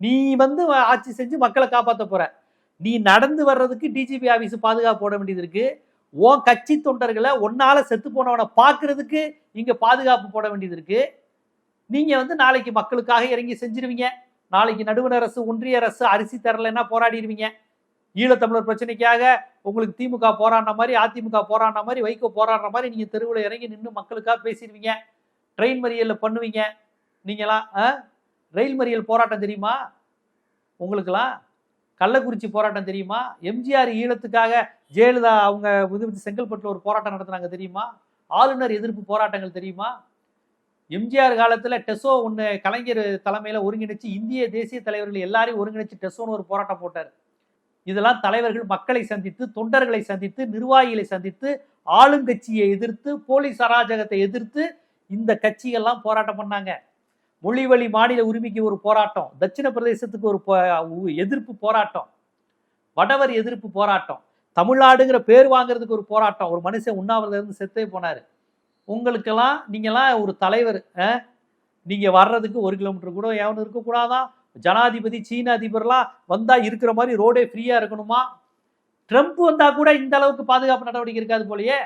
நீ வந்து ஆட்சி செஞ்சு மக்களை காப்பாற்ற போற. நீ நடந்து வர்றதுக்கு டிஜிபி ஆபீஸ் பாதுகாப்பு போட வேண்டியது இருக்கு. உன் கட்சி தொண்டர்களை ஒன்னால செத்து போனவனை பார்க்கறதுக்கு இங்க பாதுகாப்பு போட வேண்டியது இருக்கு. நீங்க வந்து நாளைக்கு மக்களுக்காக இறங்கி செஞ்சிருவீங்க. நாளைக்கு நடுவண அரசு ஒன்றிய அரசு அரிசி தரலைன்னா போராடிடுவீங்க ஈழத்தமிழர் பிரச்சனைக்காக உங்களுக்கு திமுக போராடின மாதிரி அதிமுக போராடின மாதிரி வைகோ போராடுற மாதிரி நீங்க தெருவில் இறங்கி நின்று மக்களுக்காக பேசிடுவீங்க ட்ரெயின் மறியலில் பண்ணுவீங்க. நீங்களாம் ஆ? ரயில் மறியல் போராட்டம் தெரியுமா? உங்களுக்கெல்லாம் கள்ளக்குறிச்சி போராட்டம் தெரியுமா? எம்ஜிஆர் ஈழத்துக்காக ஜெயலலிதா அவங்க உதவி செங்கல்பட்டில் ஒரு போராட்டம் நடத்துனாங்க தெரியுமா? ஆளுநர் எதிர்ப்பு போராட்டங்கள் தெரியுமா? எம்ஜிஆர் காலத்தில் டெசோ ஒன்று கலைஞர் தலைமையில் ஒருங்கிணைச்சு இந்திய தேசிய தலைவர்கள் எல்லாரையும் ஒருங்கிணைச்சு டெசோன்னு ஒரு போராட்டம் போட்டார். இதெல்லாம் தலைவர்கள் மக்களை சந்தித்து தொண்டர்களை சந்தித்து நிர்வாகிகளை சந்தித்து ஆளுங்கட்சியை எதிர்த்து போலீஸ் அராஜகத்தை எதிர்த்து இந்த கட்சிகள்லாம் போராட்டம் பண்ணாங்க. மொழிவழி மாநில உரிமைக்கு ஒரு போராட்டம் தட்சிண பிரதேசத்துக்கு ஒரு எதிர்ப்பு போராட்டம் வடவர் எதிர்ப்பு போராட்டம் தமிழ்நாடுங்கிற பேர் வாங்குறதுக்கு ஒரு போராட்டம். ஒரு மனுஷன் உண்ணாவிரதம் இருந்து செத்தே போனார். உங்களுக்கெல்லாம் நீங்கள்லாம் ஒரு தலைவர் நீங்கள் வர்றதுக்கு ஒரு கிலோமீட்டர் கூட எவனும் இருக்கக்கூடாதான் ஜனாதிபதி சீன அதிபர்லாம் வந்தால் இருக்கிற மாதிரி ரோடே ஃப்ரீயாக இருக்கணுமா? ட்ரம்ப் வந்தால் கூட இந்த அளவுக்கு பாதுகாப்பு நடவடிக்கை இருக்காது போலயே.